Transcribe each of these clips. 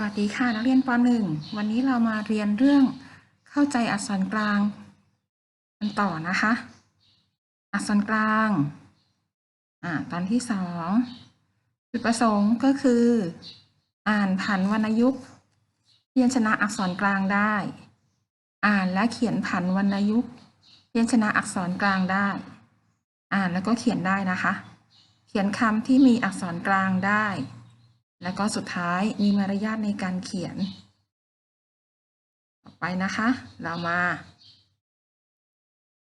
สวัสดีค่ะนักเรียนป .1 วันนี้เรามาเรียนเรื่องเข้าใจอักษรกลางกันต่อนะคะ อักษรกลางอ่าตอนที่สองจุดประสงค์ก็คือ อ่านผันวรรณยุกต์พยัญชนะอักษรกลางได้ อ่านและเขียนผันวรรณยุกต์พยัญชนะอักษรกลางได้ อ่านแล้วก็เขียนได้นะคะ เขียนคำที่มีอักษรกลางได้ แล้วก็สุดท้ายมีมารยาทในการเขียน ต่อไปนะคะ เรามา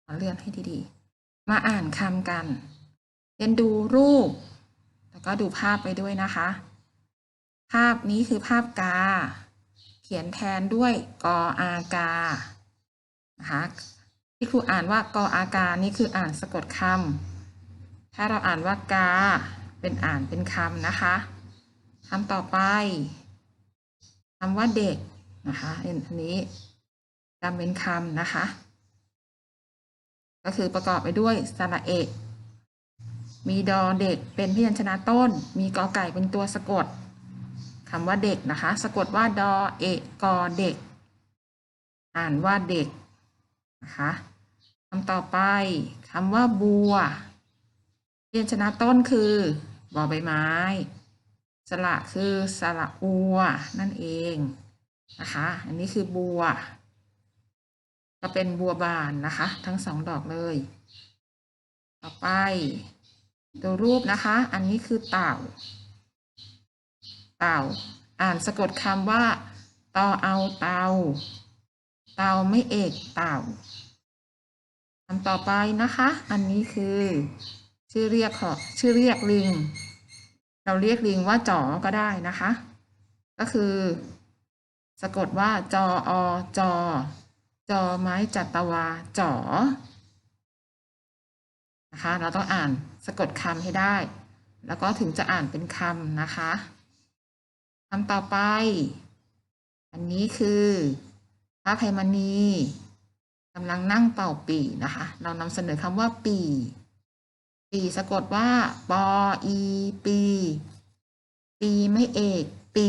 ขอเลื่อนให้ดีๆ มาอ่านคำกันเรียนดูรูป แล้วก็ดูภาพไปด้วยนะคะ ภาพนี้คือภาพกา เขียนแทนด้วยกออากานะคะที่ครูอ่านว่ากออากานี่คืออ่านสะกดคำถ้าเราอ่านว่ากา เป็นอ่านเป็นคำนะคะ คำต่อไปคำว่าเด็กนะคะอันนี้จำเป็นคำนะคะ ก็คือประกอบไปด้วยสระเอกมีดอเด็กเป็นพยัญชนะต้น มีกอไก่เป็นตัวสะกดคำว่าเด็กนะคะ สะกดว่าดอเอกกอเด็ก อ่านว่าเด็กนะคะคำต่อไปคำว่าบัวพยัญชนะต้นคือ บอใบไม้ สระคือสระอัวนั่นเองนะคะ อันนี้คือบัว ก็เป็นบัวบานนะคะ ทั้งสองดอกเลย ต่อไปดูรูปนะคะ อันนี้คือเต่า เต่า อ่านสะกดคำว่าตอเอาเตา เตาไม่เอกเต่าคำต่อไปนะคะ อันนี้คือ ชื่อเรียกของชื่อเรียกลิง เราเรียกลิงว่าจ๋อก็ได้นะคะ ก็คือ สะกดว่าจออจอจอไม้จัตวาจ๋อนะคะ เราต้องอ่านสะกดคำให้ได้ แล้วก็ถึงจะอ่านเป็นคำนะคะคำต่อไป อันนี้คือพระไพมณีกำลังนั่งเป่าปีนะคะ เรานำเสนอคำว่าปี ปีสะกดว่าปออีปี ปีไม่เอกปี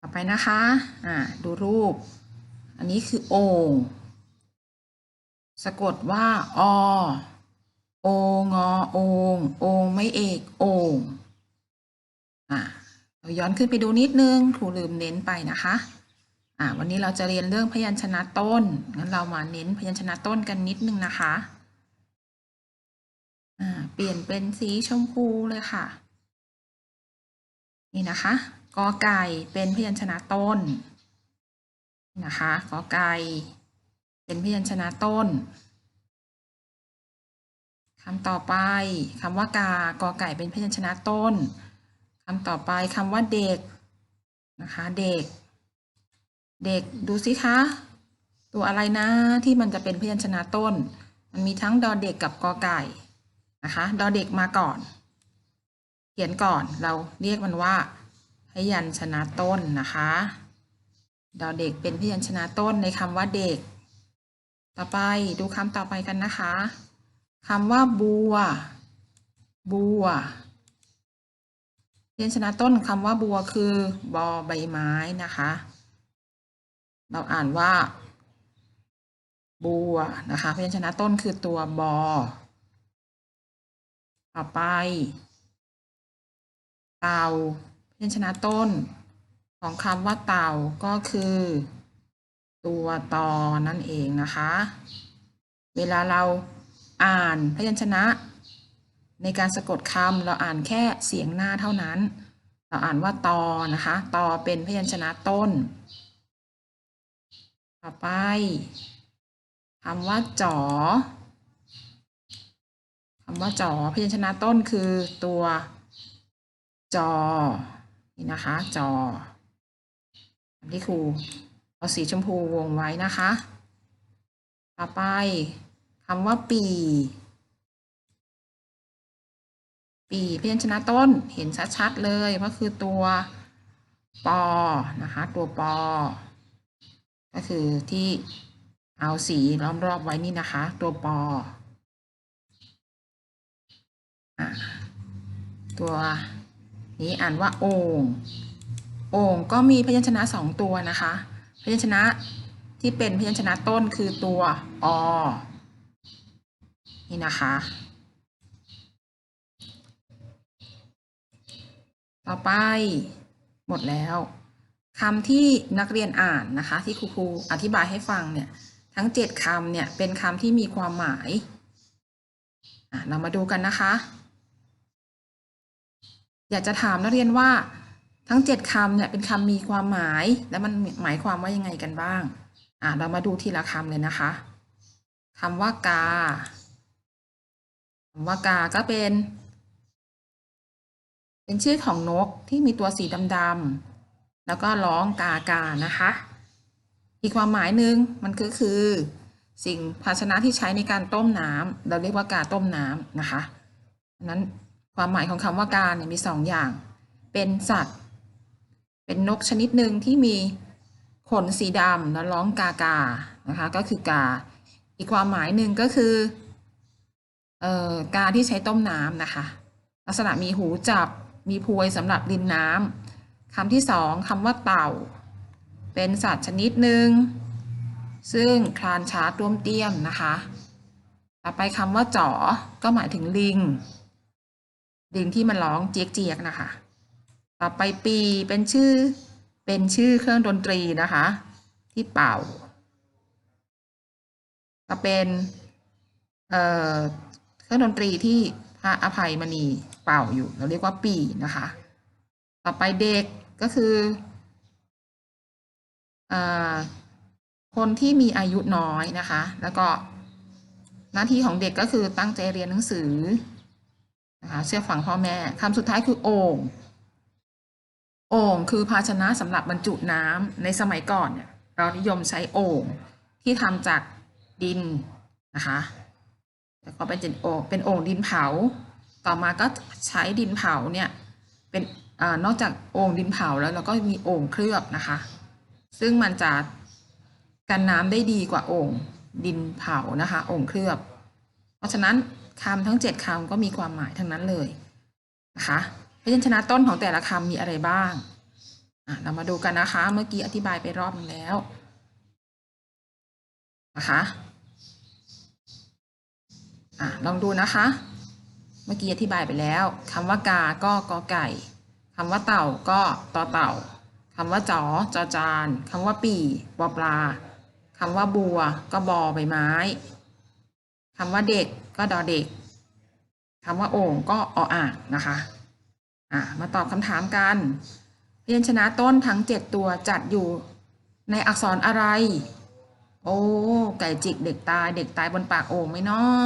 ต่อไปนะคะอ่าดูรูป อันนี้คือโอ่งสะกดว่าอโองอโองโองไม่เอกโองอ่าเราย้อนขึ้นไปดูนิดนึงครูลืมเน้นไปนะคะ อ่าวันนี้เราจะเรียนเรื่องพยัญชนะต้น งั้นเรามาเน้นพยัญชนะต้นกันนิดนึงนะคะอ่าเปลี่ยนเป็นสีชมพูเลยค่ะ นี่นะคะกอไก่เป็นพยัญชนะต้นนี่นะคะกอไก่เป็นพยัญชนะต้นคำต่อไปคำว่ากากอไก่เป็นพยัญชนะต้นคำต่อไปคำว่าเด็กนะคะ เด็ก เด็กดูสิคะ ตัวอะไรนะที่มันจะเป็นพยัญชนะต้น มันมีทั้งดอเด็กกับกอไก่นะคะดอเด็กมาก่อน เขียนก่อนเราเรียกมันว่า พยัญชนะต้นนะคะดอเด็กเป็นพยัญชนะต้นในคำว่าเด็ก ต่อไปดูคำต่อไปกันนะคะคำว่าบัว บัวพยัญชนะต้นคำว่าบัวคือบอใบไม้นะคะ เราอ่านว่าบัวนะคะพยัญชนะต้นคือตัวบอ ต่อไป เต่าพยัญชนะต้น ของคำว่าเต่าก็คือ ตัวตอนั่นเองนะคะ เวลาเราอ่านพยัญชนะ ในการสะกดคำเราอ่านแค่เสียงหน้าเท่านั้น เราอ่านว่าตอนะคะ ตอเป็นพยัญชนะต้น ต่อไปคำว่าจ๋อคำว่าจ๋อพยัญชนะต้นคือตัวจอนี่นะคะจอที่ครูเอาสีชมพูวงไว้นะคะ ต่อไปคำว่าปี ปีพยัญชนะต้นเห็นชัดๆเลยก็คือตัวปอนะคะ ตัวปอ ก็คือที่เอาสีล้อมรอบไว้นี่นะคะ ตัวปอตัวนี้อ่านว่าโอ่งโอ่งก็มีพยัญชนะสองตัวนะคะ พยัญชนะที่เป็นพยัญชนะต้นคือตัวอนี่นะคะ ต่อไปหมดแล้ว คำที่นักเรียนอ่านนะคะ ที่ครูครูอธิบายให้ฟังเนี่ย ทั้งเจ็ดคำเนี่ยเป็นคำที่มีความหมายอะเรามาดูกันนะคะ อยากจะถามนักเรียนว่า ทั้งเจ็ดคำเนี่ยเป็นคำมีความหมาย แล้วมันหมายความว่ายังไงกันบ้างอะเรามาดูทีละคำเลยนะคะคำว่ากาคำว่ากาก็เป็น เป็นชื่อของนกที่มีตัวสีดำๆ แล้วก็ร้องกากานะคะ อีกความหมายหนึ่งมันก็คือ สิ่งภาชนะที่ใช้ในการต้มน้ำเราเรียกว่ากาต้มน้ำนะคะนั้นความหมายของคำว่ากาเนี่ยมีสองอย่าง เป็นสัตว์ เป็นนกชนิดหนึ่งที่มีขนสีดำแล้วร้องกากานะคะ ก็คือกา อีกความหมายหนึ่งก็คือเอ่อกาที่ใช้ต้มน้ำนะคะ ลักษณะมีหูจับมีพวยสำหรับรินน้ำ คำที่สองคำว่าเต่า เป็นสัตว์ชนิดหนึ่ง ซึ่งคลานช้าต้วมเตี้ยมนะคะ ต่อไปคำว่าจ๋อ ก็หมายถึงลิง ลิงที่มันร้องเจี๊ยกเจียกๆนะคะ ต่อไปปีเป็นชื่อ เป็นชื่อเครื่องดนตรีนะคะ ที่เป่า ก็เป็นเอ่อเครื่องดนตรีที่พระอภัยมณีเป่าอยู่ เราเรียกว่าปีนะคะ ต่อไปเด็กก็คืออคนที่มีอายุน้อยนะคะ แล้วก็หน้าที่ของเด็กก็คือตั้งใจเรียนหนังสือนะคะเชื่อฟังพ่อแม่คำสุดท้ายคือโอ่งโอ่งคือภาชนะสำหรับบรรจุน้ำในสมัยก่อนเนี่ยเรานิยมใช้โอ่งที่ทำจากดินนะคะแล้วก็เป็นโอ่งเป็นโอ่งดินเผา ต่อมาก็ใช้ดินเผาเนี่ยเป็น อนอกจากโอ่งดินเผาแล้วเราก็มีโอ่งเคลือบนะคะ ซึ่งมันจะกันน้ำได้ดีกว่าโอ่งดินเผานะคะโอ่งเคลือบ เพราะฉะนั้นคำทั้งเจ็ดคำก็มีความหมายทั้งนั้นเลยนะคะพยัญชนะต้นของแต่ละคำมีอะไรบ้างเรามาดูกันนะคะ เมื่อกี้อธิบายไปรอบนึงแล้วนะคะอะลองดูนะคะ เมื่อกี้อธิบายไปแล้วคำว่ากาก็กอไก่ คำว่าเต่าก็ตอเต่าคำว่าจอจอจานคำว่าปีปอปลาคำว่าบัวก็บอใบไม้คำว่าเด็กก็ดอเด็กคำว่าโอ่งก็ออ่างนะคะอะมาตอบคำถามกัน พยัญชนะต้นทั้งเจ็ดตัวจัดอยู่ในอักษรอะไร โอ้ไก่จิกเด็กตาย เด็กตายบนปากโอ่งไหมเนาะ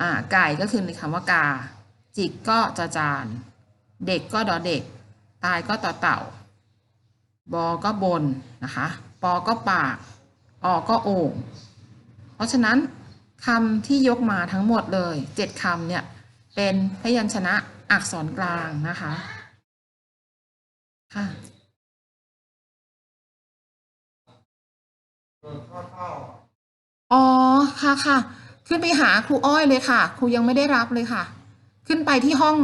อ่าไก่ก็คือในคำว่ากา จิกก็จอจาน เด็กก็ดอเด็ก ตายก็ต่อเต่า บอก็บนนะคะ ปอก็ปาก ออก็โอ่ง เพราะฉะนั้นคำที่ยกมาทั้งหมดเลยเจ็ดคำเนี่ยเป็นพยัญชนะอักษรกลางนะคะค่ะอ๋อค่ะค่ะ ขึ้นไปหาครูอ้อยเลยค่ะ ครูยังไม่ได้รับเลยค่ะ ขึ้นไปที่ห้อง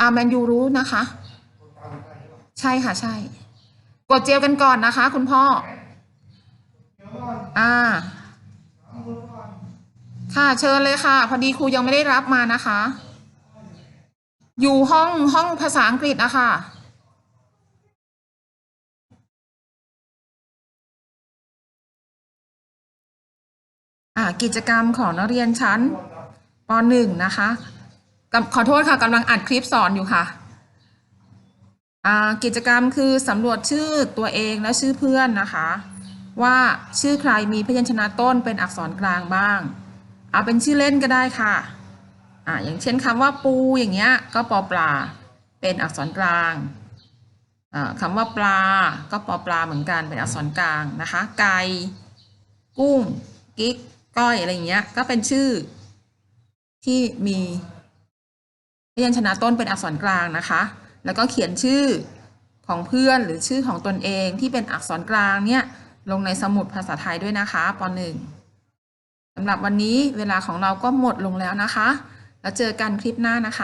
อาแมนยูรู้นะคะ ใช่ค่ะใช่ กดเจลกันก่อนนะคะ คุณพ่อ อ่า ค่ะเชิญเลยค่ะ พอดีครูยังไม่ได้รับมานะคะ อยู่ห้องห้องภาษาอังกฤษอะคะอ่ากิจกรรมของนักเรียนชั้นป .1 นะคะ ขอโทษค่ะกำลังอัดคลิปสอนอยู่ค่ะกิจกรรมคือสำรวจชื่อตัวเองและชื่อเพื่อนนะคะ ว่าชื่อใครมีพยัญชนะต้นเป็นอักษรกลางบ้าง เอาเป็นชื่อเล่นก็ได้ค่ะอ่าอย่างเช่นคำว่าปูอย่างเงี้ยก็ปอปลา เป็นอักษรกลางคำว่าปลาก็ปอปลาเหมือนกันเป็นอักษรกลางนะคะ ไก่กุ้งกิ๊กก้อยอะไรเงี้ยก็เป็นชื่อที่มี ยัญชนะต้นเป็นอักษรกลางนะคะ แล้วก็เขียนชื่อของเพื่อนหรือชื่อของตนเองที่เป็นอักษรกลางเนี่ยลงในสมุดภาษาไทยด้วยนะคะป .1 สำหรับวันนี้เวลาของเราก็หมดลงแล้วนะคะ แล้วเจอกันคลิปหน้านะคะ